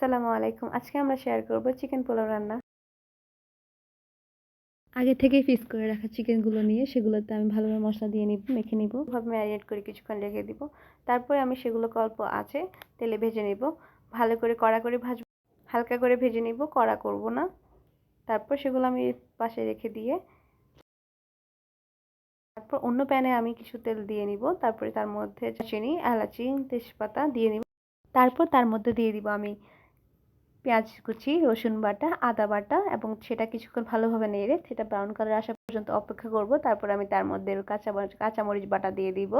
আসসালামু আলাইকুম। আজকে আমরা শেয়ার করব চিকেন পোলাও রান্না। আগে থেকেই ফিক্স করে রাখা চিকেনগুলো নিয়ে সেগুলোতে আমি ভালোভাবে মশলা দিয়ে নিব মেখে নিব। ভাবে ম্যারিনেট করে কিছুক্ষণ রেখে দিব। তারপরে আমি সেগুলোকে অল্প আছে তেলে ভেজে নিব। ভালো করে কড়া করে ভাজব হালকা করে ভেজে নিব কড়া করব না। তারপর সেগুলো আমি পাশে রেখে দিয়ে তারপর অন্য প্যানে আমি কিছু তেল দিয়ে নিব। তারপরে তার মধ্যে চিনি এলাচি তেজপাতা দিয়ে নিব। তারপর তার মধ্যে দিয়ে দিব আমি পেঁয়াজ কুচি, রসুন বাটা, আদা বাটা এবং সেটা কিছুক্ষণ ভালোভাবে নেড়ে সেটা ব্রাউন কালার আসা পর্যন্ত অপেক্ষা করব। তারপর আমি তার মধ্যে কাঁচা কাঁচামরিচ বাটা দিয়ে দিব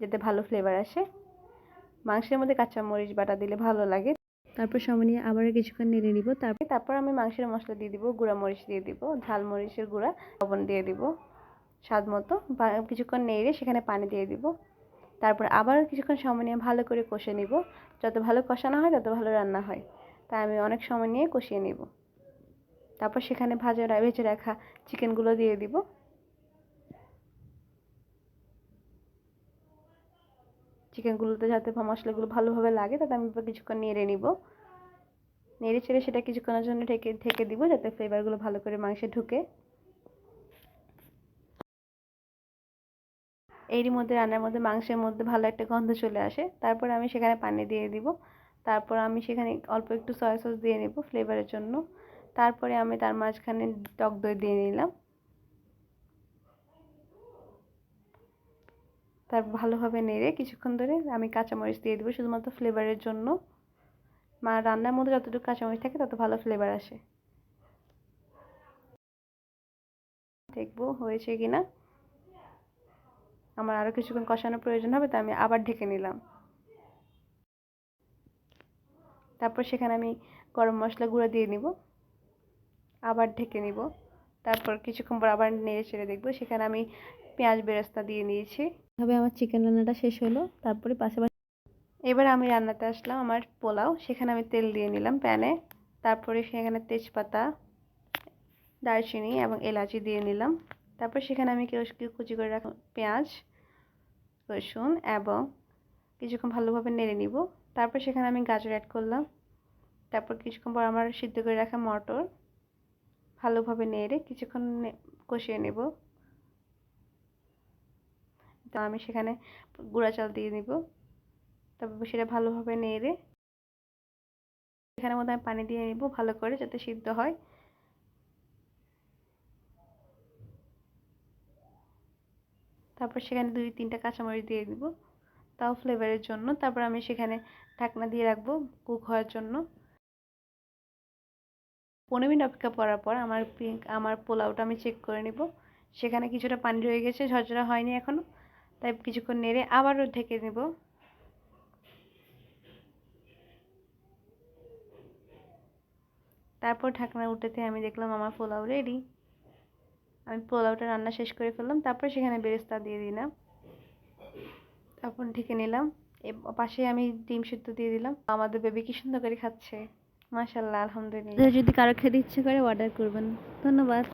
যাতে ভালো ফ্লেভার আসে। মাংসের মধ্যে কাঁচামরিচ বাটা দিলে ভালো লাগে। তারপর সময় নিয়ে আবার কিছুক্ষণ নেড়ে নিব। তারপর তারপর আমি মাংসের মশলা দিয়ে দিব, গুঁড়া মরিচ দিয়ে দিব, ঝাল মরিচের গুঁড়া, লবণ দিয়ে দিব স্বাদ মতো। কিছুক্ষণ নেড়ে সেখানে পানি দিয়ে দিব। তারপর আবার কিছুক্ষণ সময় নিয়ে ভালো করে কষে নিব। যত ভালো কষানো হয় তত ভালো রান্না হয়। তাই আমি অনেক সময় নিয়ে কষিয়ে নিব। তারপর সেখানে ভাজা ভেজে রাখা চিকেনগুলো দিয়ে দিব। চিকেনগুলোতে যাতে মশলাগুলো ভালোভাবে লাগে তাতে আমি কিছুক্ষণ নেড়ে নিব। নেড়ে চেড়ে সেটা কিছুক্ষণের জন্য ঢেকে ঢেকে দিব যাতে ফ্লেভারগুলো ভালো করে মাংসে ঢুকে। এরই মধ্যে রান্নার মধ্যে মাংসের মধ্যে ভালো একটা গন্ধ চলে আসে। তারপর আমি সেখানে পানি দিয়ে দিব। তারপর আমি সেখানে অল্প একটু সয়া সস দিয়ে নেব ফ্লেভারের জন্য। তারপরে আমি তার মাঝখানে টক দই দিয়ে নিলাম। তারপর ভালোভাবে নেড়ে কিছুক্ষণ ধরে আমি কাঁচামরিচ দিয়ে দেবো শুধুমাত্র ফ্লেভারের জন্য। মা রান্নার মধ্যে যতটুকু কাঁচামরিচ থাকে তত ভালো ফ্লেভার আসে। দেখব হয়েছে কিনা। আমার আরও কিছুক্ষণ কষানোর প্রয়োজন হবে, তাই আমি আবার ঢেকে নিলাম। তারপর সেখানে আমি গরম মশলা গুঁড়ো দিয়ে নিব আবার ঢেকে নিব তারপর কিছুক্ষণ পর আবার নেড়ে চেড়ে দেখব সেখানে আমি পেঁয়াজ বেরেস্তা দিয়ে নিয়েছি। তবে আমার চিকেন রান্নাটা শেষ হলো তারপরে পাশাপাশি এবার আমি রান্নাতে আসলাম আমার পোলাও সেখানে আমি তেল দিয়ে নিলাম প্যানে তারপরে সেখানে তেজপাতা দারচিনি এবং এলাচি দিয়ে নিলাম তারপর সেখানে আমি কেউ কুচি করে রাখলাম পেঁয়াজ রসুন এবং কিছুক্ষণ ভালোভাবে নেড়ে নিব। তারপর সেখানে আমি গাজর অ্যাড করলাম। তারপর কিছুক্ষণ পর আমার সিদ্ধ করে রাখা মটর ভালোভাবে নেড়ে কিছুক্ষণ কষিয়ে নেব। তো আমি সেখানে গুঁড়া চাল দিয়ে নিব। তারপর সেটা ভালোভাবে নেড়ে সেখানের মধ্যে আমি পানি দিয়ে নিব ভালো করে যাতে সিদ্ধ হয়। তারপর সেখানে দুই তিনটা কাঁচামরিচ দিয়ে দিব তাও ফ্লেভারের জন্য। তারপর আমি সেখানে ঢাকনা দিয়ে রাখব কুক হওয়ার জন্য। পনেরো মিনিট অপেক্ষা করার পর আমার আমার পোলাওটা আমি চেক করে নিব। সেখানে কিছুটা পানি রয়ে গেছে, ঝরঝরা হয়নি এখনও তাই কিছুক্ষণ নেড়ে আবারও ঢেকে নেব। তারপর ঢাকনা উঠেতে আমি দেখলাম আমার পোলাও রেডি আমি পোলাওটা রান্না শেষ করে ফেললাম, তারপর সেখানে বেরেস্তা দিয়ে দিলাম। তারপর ঢেকে নিলাম। পাশে আমি ডিম সিদ্ধ দিয়ে দিলাম। আমাদের বেবি কি সুন্দর করে খাচ্ছে। মাসাল্লাহ আলহামদুলিল্লাহ। যদি কারও খেতে ইচ্ছে করে অর্ডার করবেন। ধন্যবাদ।